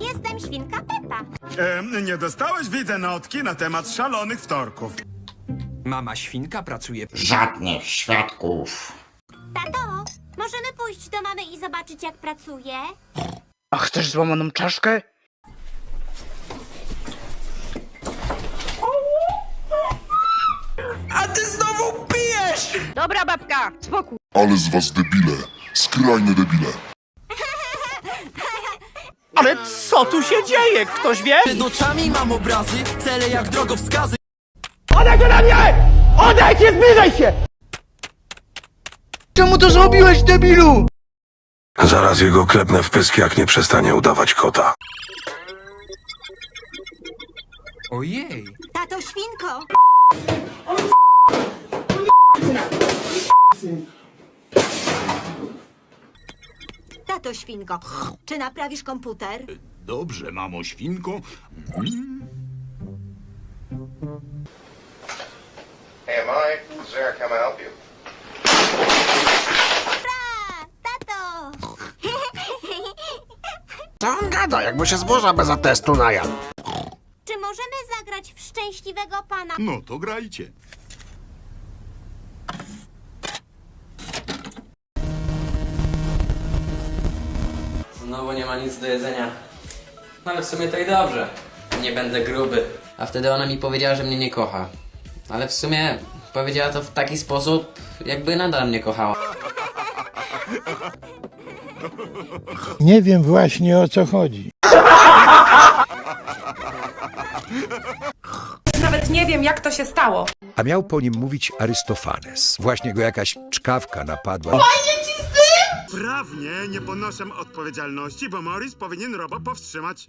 Jestem świnka Pepa. Em, nie dostałeś, widzę, notki na temat szalonych wtorków. Mama świnka pracuje Żadnych świadków. Tato, możemy pójść do mamy i zobaczyć, jak pracuje? A chcesz złamaną czaszkę? A ty znowu pijesz! Dobra babka, spokój. Ale z was debile. Skrajne debile. Ale co tu się dzieje? Ktoś wie? Przed oczami mam obrazy, cele jak drogowskazy. Odejdź ode mnie! Odejdź, nie zbliżaj się! Czemu to zrobiłeś, debilu? Zaraz jego klepnę w pysk, jak nie przestanie udawać kota. Ojej, Tato świnko! Tato świnko, czy naprawisz komputer? Dobrze, mamo świnko. Hey, Mike, Sarah, come help you. A, tato! Co on gada, jakby się zboża bez atestu najadł? Czy możemy zagrać w szczęśliwego pana? No to grajcie. Znowu nie ma nic do jedzenia. No ale w sumie to i dobrze. Nie będę gruby. A wtedy ona mi powiedziała, że mnie nie kocha. Ale w sumie powiedziała to w taki sposób, jakby nadal mnie kochała. Nie wiem właśnie o co chodzi. Nawet nie wiem, jak to się stało. A miał po nim mówić Arystofanes. Właśnie go jakaś czkawka napadła. Prawnie nie ponoszę odpowiedzialności, bo Morris powinien Robo powstrzymać.